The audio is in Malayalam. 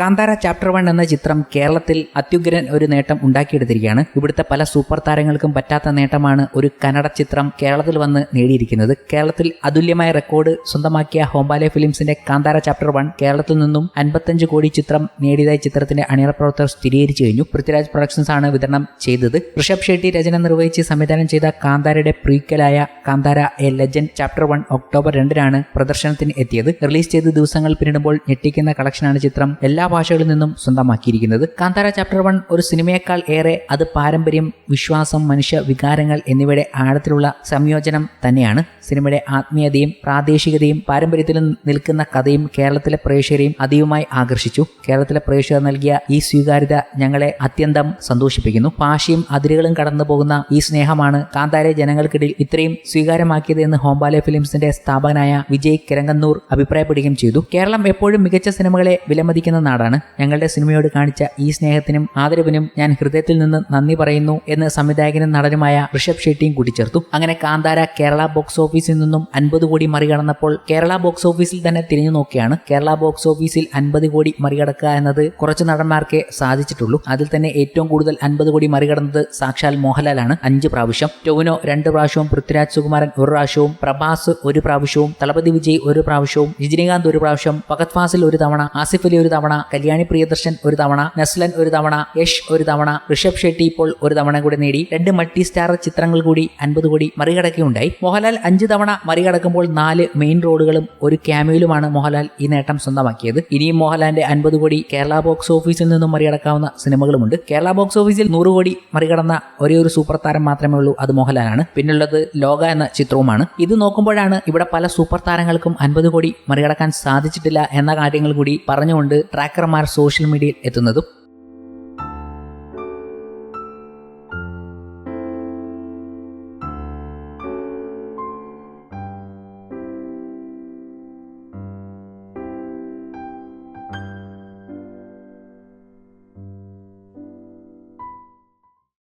കാന്താര ചാപ്റ്റർ വൺ എന്ന ചിത്രം കേരളത്തിൽ അത്യുഗ്രൻ ഒരു നേട്ടം ഉണ്ടാക്കിയെടുത്തിരിക്കുകയാണ്. ഇവിടുത്തെ പല സൂപ്പർ താരങ്ങൾക്കും പറ്റാത്ത നേട്ടമാണ് ഒരു കന്നഡ ചിത്രം കേരളത്തിൽ വന്ന് നേടിയിരിക്കുന്നത്. കേരളത്തിൽ അതുല്യമായ റെക്കോർഡ് സ്വന്തമാക്കിയ ഹോംബാലെ ഫിലിംസിന്റെ കാന്താര ചാപ്റ്റർ വൺ കേരളത്തിൽ നിന്നും അൻപത്തഞ്ച് കോടി ചിത്രം നേടിയതായി ചിത്രത്തിന്റെ അണിയറ പ്രവർത്തകർ സ്ഥിരീകരിച്ചു കഴിഞ്ഞു. പൃഥ്വിരാജ് പ്രൊഡക്ഷൻസ് ആണ് വിതരണം ചെയ്തത്. ഋഷഭ് ഷെട്ടി രചന നിർവഹിച്ച് സംവിധാനം ചെയ്ത കാന്താരയുടെ പ്രീക്കലായ Kantara a legend chapter one October രണ്ടിനാണ് പ്രദർശനത്തിന് എത്തിയത്. റിലീസ് ചെയ്ത് ദിവസങ്ങൾ പിന്നിടുമ്പോൾ ഞെട്ടിക്കുന്ന കളക്ഷനാണ് ചിത്രം. എല്ലാ ഭാഷകളിൽ നിന്നും സ്വന്തമാക്കിയിരിക്കുന്നത്. കാന്താര ചാപ്റ്റർ വൺ ഒരു സിനിമയേക്കാൾ ഏറെ അത് പാരമ്പര്യം വിശ്വാസം മനുഷ്യ വികാരങ്ങൾ എന്നിവയുടെ ആഴത്തിലുള്ള സംയോജനം തന്നെയാണ്. സിനിമയുടെ ആത്മീയതയും പ്രാദേശികതയും പാരമ്പര്യത്തിലും നിൽക്കുന്ന കഥയും കേരളത്തിലെ പ്രേക്ഷകരെയും അതീവമായി ആകർഷിച്ചു. കേരളത്തിലെ പ്രേക്ഷകർ നൽകിയ ഈ സ്വീകാര്യത ഞങ്ങളെ അത്യന്തം സന്തോഷിപ്പിക്കുന്നു. ഭാഷയും അതിരുകളും കടന്നു പോകുന്ന ഈ സ്നേഹമാണ് കാന്താരെ ജനങ്ങൾക്കിടയിൽ ഇത്രയും സ്വീകാര്യമാക്കിയത് എന്ന് ഹോംബാലെ ഫിലിംസിന്റെ സ്ഥാപകനായ വിജയ് കിരങ്ങന്നൂർ അഭിപ്രായപ്പെടുകയും ചെയ്തു. കേരളം എപ്പോഴും മികച്ച സിനിമകളെ വിലമതിക്കുന്ന നാടാണ്. ഞങ്ങളുടെ സിനിമയോട് കാണിച്ച ഈ സ്നേഹത്തിനും ആദരവിനും ഞാൻ ഹൃദയത്തിൽ നിന്ന് നന്ദി പറയുന്നു എന്ന് സംവിധായകനും നടനുമായ ഋഷഭ് ഷെട്ടിയും കൂട്ടിച്ചേർത്തു. അങ്ങനെ കാന്താര കേരള ബോക്സ് ഓഫീസിൽ നിന്നും അൻപത് കോടി മറികടന്നപ്പോൾ കേരള ബോക്സ് ഓഫീസിൽ തന്നെ തിരിഞ്ഞു നോക്കിയാണ് കേരള ബോക്സ് ഓഫീസിൽ അൻപത് കോടി മറികടക്കുക എന്നത് കുറച്ച് നടന്മാർക്കേ സാധിച്ചിട്ടുള്ളൂ. അതിൽ തന്നെ ഏറ്റവും കൂടുതൽ അൻപത് കോടി മറികടന്നത് സാക്ഷാൽ മോഹൻലാലാണ്. അഞ്ച് പ്രാവശ്യം. ടൊവിനോ രണ്ട് പ്രാവശ്യവും പൃഥ്വിരാജ് സുകുമാരൻ ഒരു പ്രാവശ്യവും പ്രഭാസ് ഒരു പ്രാവശ്യവും തളപതി വിജയ് ഒരു പ്രാവശ്യവും രജനീകാന്ത് ഒരു പ്രാവശ്യം ഫഗത് ഫാസിൽ ഒരു തവണ ആസിഫ് അലി ഒരു തവണ കല്യാണി പ്രിയദർശൻ ഒരു തവണ നസ്ലൻ ഒരു തവണ യഷ് ഒരു തവണ ഋഷഭ് ഷെട്ടി ഇപ്പോൾ ഒരു തവണ കൂടി നേടി രണ്ട് മൾട്ടി സ്റ്റാർ ചിത്രങ്ങൾ കൂടി അൻപത് കോടി മറികടക്കുകയുണ്ടായി. മോഹൻലാൽ അഞ്ച് തവണ മറികടക്കുമ്പോൾ നാല് മെയിൻ റോഡുകളും ഒരു ക്യാമിയിലുമാണ് മോഹൻലാൽ ഈ നേട്ടം സ്വന്തമാക്കിയത്. ഇനിയും മോഹൻലാലിന്റെ അൻപത് കോടി കേരള ബോക്സ് ഓഫീസിൽ നിന്നും മറികടക്കാവുന്ന സിനിമകളുമുണ്ട്. കേരള ബോക്സ് ഓഫീസിൽ നൂറ് കോടി മറികടന്ന ഒരേ ഒരു സൂപ്പർ താരം മാത്രമേ ഉള്ളൂ അത് മോഹൻലാലാണ്. പിന്നുള്ളത് ലോക എന്ന ചിത്രവുമാണ്. ഇത് നോക്കുമ്പോഴാണ് ഇവിടെ പല സൂപ്പർ താരങ്ങൾക്കും അൻപത് കോടി മറികടക്കാൻ സാധിച്ചിട്ടില്ല എന്ന കാര്യങ്ങൾ കൂടി പറഞ്ഞുകൊണ്ട് ട്രാക്കർമാർ സോഷ്യൽ മീഡിയയിൽ എത്തുന്നതും